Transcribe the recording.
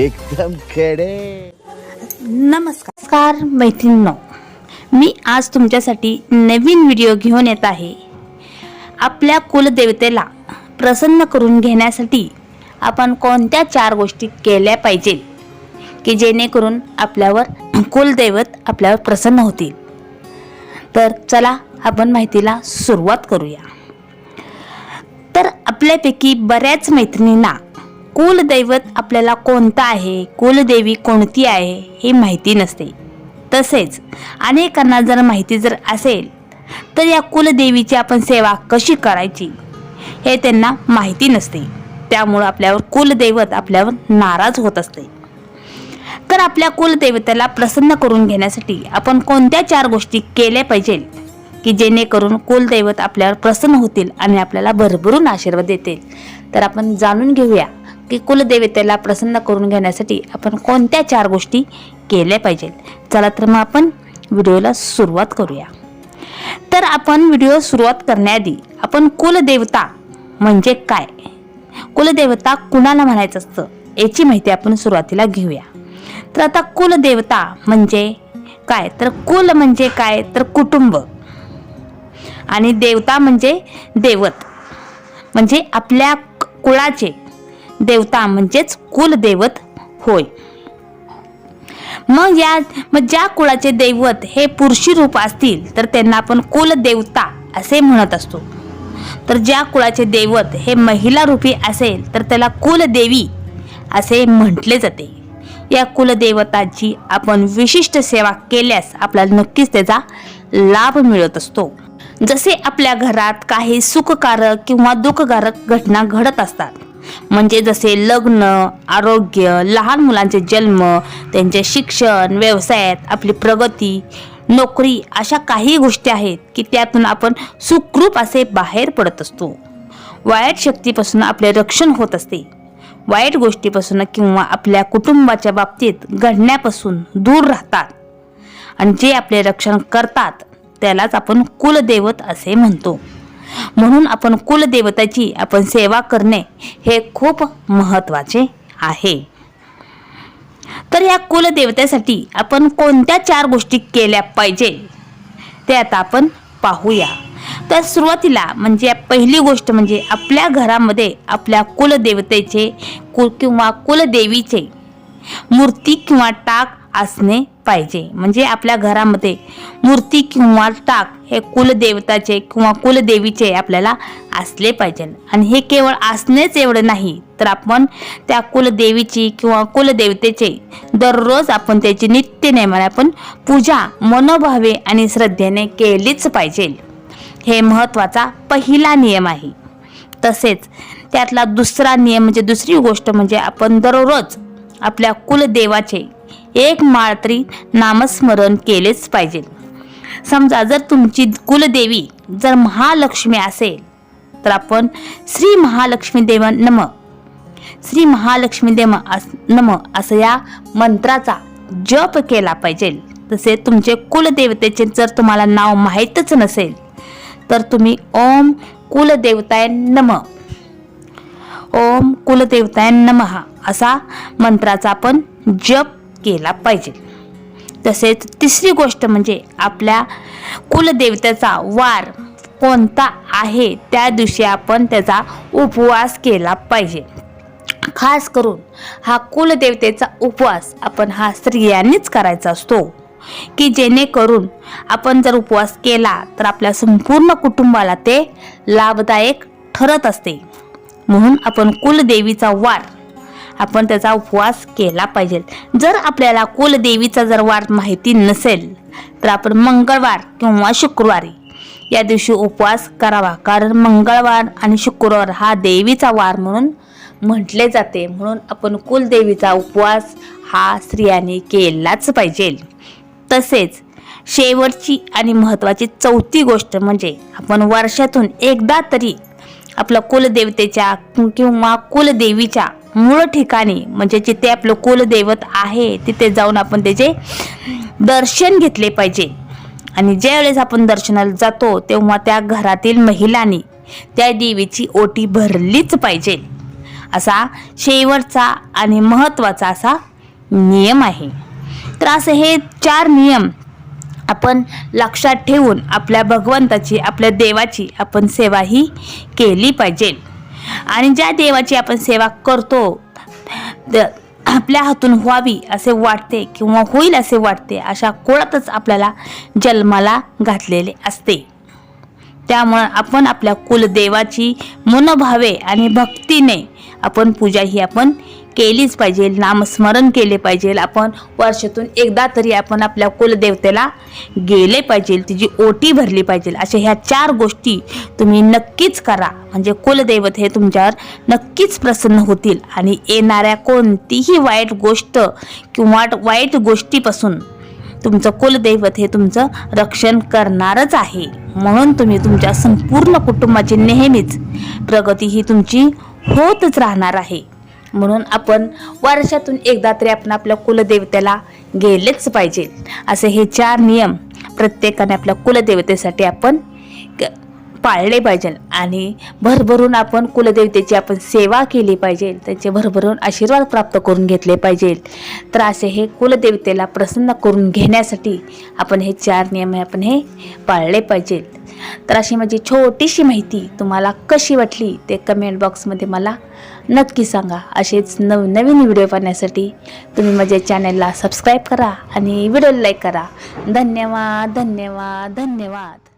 एकदम खेडे. नमस्कार मैत्रिणींनो मी आज तुमच्यासाठी नवीन व्हिडिओ घेऊन येत आहे. आपल्या कुलदेवतेला प्रसन्न करून घेण्यासाठी आपण कोणत्या चार गोष्टी केल्या पाहिजे की जेणेकरून आपल्यावर कुलदैवत आपल्यावर प्रसन्न होतील? तर चला आपण माहितीला सुरुवात करूया. तर आपल्यापैकी बऱ्याच मैत्रिणींना कुलदैवत आपल्याला कोणतं आहे? कुलदेवी कोणती आहे? हे माहिती नसते. तसेच अनेकांना जर माहिती जर असेल तर या कुलदेवीची आपण सेवा कशी करायची? हे त्यांना माहिती नसते. त्यामुळं आपल्यावर कुलदैवत आपल्यावर नाराज होत असते. तर आपल्या कुलदेवतेला प्रसन्न करून घेण्यासाठी आपण कोणत्या चार गोष्टी केल्या पाहिजे की जेणेकरून कुलदैवत आपल्यावर प्रसन्न होतील आणि आपल्याला भरभरून आशीर्वाद देतील? तर आपण जाणून घेऊया. की कुलदेवतेला प्रसन्न करून घेण्यासाठी आपण कोणत्या चार गोष्टी केल्या पाहिजेत? चला तर मग आपण व्हिडिओला सुरुवात करूया. तर आपण व्हिडिओ सुरुवात करण्याआधी आपण कुलदेवता म्हणजे काय? कुलदेवता कुणाला म्हणायचं असतं? याची माहिती आपण सुरुवातीला घेऊया. तर आता कुलदेवता म्हणजे काय? तर कुल म्हणजे काय? तर कुटुंब. आणि देवता म्हणजे देवत. म्हणजे आपल्या कुळाचे देवता म्हणजेच कुलदेवत होय. मग या मग ज्या कुळाचे दैवत हे पुरुषी रूप असतील तर त्यांना आपण कुलदेवता असे म्हणत असतो. तर ज्या कुळाचे दैवत हे महिला रूपी असेल तर त्याला कुलदेवी असे म्हटले जाते. या कुलदेवताची आपण विशिष्ट सेवा केल्यास आपल्याला नक्कीच त्याचा लाभ मिळत असतो. जसे आपल्या घरात काही सुखकारक किंवा दुःखकारक घटना घडत असतात म्हणजे जसे लग्न आरोग्य लहान मुलांचे जन्म त्यांचे शिक्षण व्यवसायात आपली प्रगती नोकरी अशा काही गोष्टी आहेत की त्यातून आपण सुखरूप असे बाहेर पडत असतो. वाईट शक्तीपासून आपले रक्षण होत असते. वाईट गोष्टीपासून किंवा आपल्या कुटुंबाच्या बाबतीत घडण्यापासून दूर राहतात. आणि जे आपले रक्षण करतात त्यालाच आपण कुलदेवत असे म्हणतो. म्हणून आपण कुलदेवताची आपण सेवा करणे हे खूप महत्त्वाचे आहे. तर या कुलदेवतेसाठी आपण कोणत्या चार गोष्टी केल्या पाहिजे? ते आता आपण पाहूया. तर सुरुवातीला म्हणजे पहिली गोष्ट म्हणजे आपल्या घरामध्ये आपल्या कुलदेवतेचे कुल किंवा कुलदेवीचे मूर्ती किंवा टाक असणे पाहिजे. म्हणजे आपल्या घरामध्ये मूर्ती किंवा टाक हे कुलदेवताचे किंवा कुलदेवीचे आपल्याला असले पाहिजे. आणि हे केवळ असणेच एवढं नाही तर आपण त्या कुलदेवीची किंवा कुलदेवतेचे दररोज आपण त्याची नित्य नेमाने आपण पूजा मनोभावे आणि श्रद्धेने केलीच पाहिजे. हे महत्त्वाचा पहिला नियम आहे. तसेच त्यातला दुसरा नियम म्हणजे दुसरी गोष्ट म्हणजे आपण दररोज आपल्या कुलदेवाचे एक माळ तरी नामस्मरण केलेच पाहिजे. समजा जर तुमची कुलदेवी जर महालक्ष्मी असेल तर आपण श्री महालक्ष्मी देव नम श्री महालक्ष्मी देव नम असं या मंत्राचा जप केला पाहिजे. तसे तुमचे कुलदेवतेचे जर तुम्हाला नाव माहीतच नसेल तर तुम्ही ओम कुलदेवताय नम ओम कुलदेवताय नमहा असा मंत्राचा आपण जप केला पाहिजे. तसेच तिसरी गोष्ट म्हणजे आपल्या कुलदेवतेचा वार कोणता आहे त्या दिवशी आपण त्याचा उपवास केला पाहिजे. खास करून हा कुलदेवतेचा उपवास आपण हा स्त्रियांनीच करायचा असतो की जेणेकरून आपण जर उपवास केला तर आपल्या संपूर्ण कुटुंबाला ते लाभदायक ठरत असते. म्हणून आपण कुलदेवीचा वार आपण त्याचा उपवास केला पाहिजे. जर आपल्याला कुलदेवीचा जर वार माहिती नसेल तर आपण मंगळवार किंवा शुक्रवारी या दिवशी उपवास करावा. कारण मंगळवार आणि शुक्रवार हा देवीचा वार म्हणून म्हटले जाते. म्हणून आपण कुलदेवीचा उपवास हा स्त्रियांनी केलाच पाहिजे. तसेच शेवटची आणि महत्त्वाची चौथी गोष्ट म्हणजे आपण वर्षातून एकदा तरी आपल्या कुलदेवतेच्या किंवा कुलदेवीच्या मूळ ठिकाणी म्हणजे जिथे आपलं कुलदैवत आहे तिथे जाऊन आपण त्याचे दर्शन घेतले पाहिजे. आणि ज्यावेळेस आपण दर्शनाला जातो तेव्हा त्या घरातील महिलांनी त्या देवीची ओटी भरलीच पाहिजे. असा शेवटचा आणि महत्त्वाचा असा नियम आहे. तर असे हे चार नियम आपण लक्षात ठेवून आपल्या भगवंताची आपल्या देवाची आपण सेवाही केली पाहिजे. आणि ज्या देवाची आपण सेवा करतो आपल्या हातून व्हावी असे वाटते किंवा होईल असे वाटते अशा कुळातच आपल्याला जन्माला घातलेले असते. त्यामुळं आपण आपल्या कुलदेवाची मनोभावे आणि भक्तीने आपण पूजा ही आपण केलीच पाहिजे नामस्मरण केले पाहिजे. आपण वर्षातून एकदा तरी आपण आपल्या कुलदेवतेला गेले पाहिजे तिची ओटी भरली पाहिजे. अशा ह्या चार गोष्टी तुम्ही नक्कीच करा. म्हणजे कुलदैवत हे तुमच्यावर नक्कीच प्रसन्न होतील. आणि येणाऱ्या कोणतीही वाईट गोष्ट किंवा वाईट गोष्टीपासून तुमचं कुलदैवत हे तुमचं रक्षण करणारच आहे. म्हणून तुम्ही तुमच्या संपूर्ण कुटुंबाची नेहमीच प्रगती ही तुमची होतच राहणार आहे. म्हणून आपण वर्षातून एकदा तरी आपण आपल्या कुलदेवतेला गेलेच पाहिजे. असे हे चार नियम प्रत्येकाने आपल्या कुलदेवतेसाठी आपण क- पाळले पाहिजे आणि भरभरून आपण कुलदेवतेची आपण सेवा केली पाहिजे त्यांचे भरभरून आशीर्वाद प्राप्त करून घेतले पाहिजे. तर असे हे कुलदेवतेला प्रसन्न करून घेण्यासाठी आपण हे चार नियम हे आपण हे पाळले पाहिजे. तर अशी माझी छोटीशी माहिती तुम्हाला कशी वाटली ते कमेंट बॉक्समध्ये मला नक्की सांगा. असेच नवनवीन व्हिडिओ पाहण्यासाठी तुम्ही माझ्या चॅनलला सबस्क्राईब करा आणि व्हिडिओला लाईक करा. धन्यवाद धन्यवाद धन्यवाद.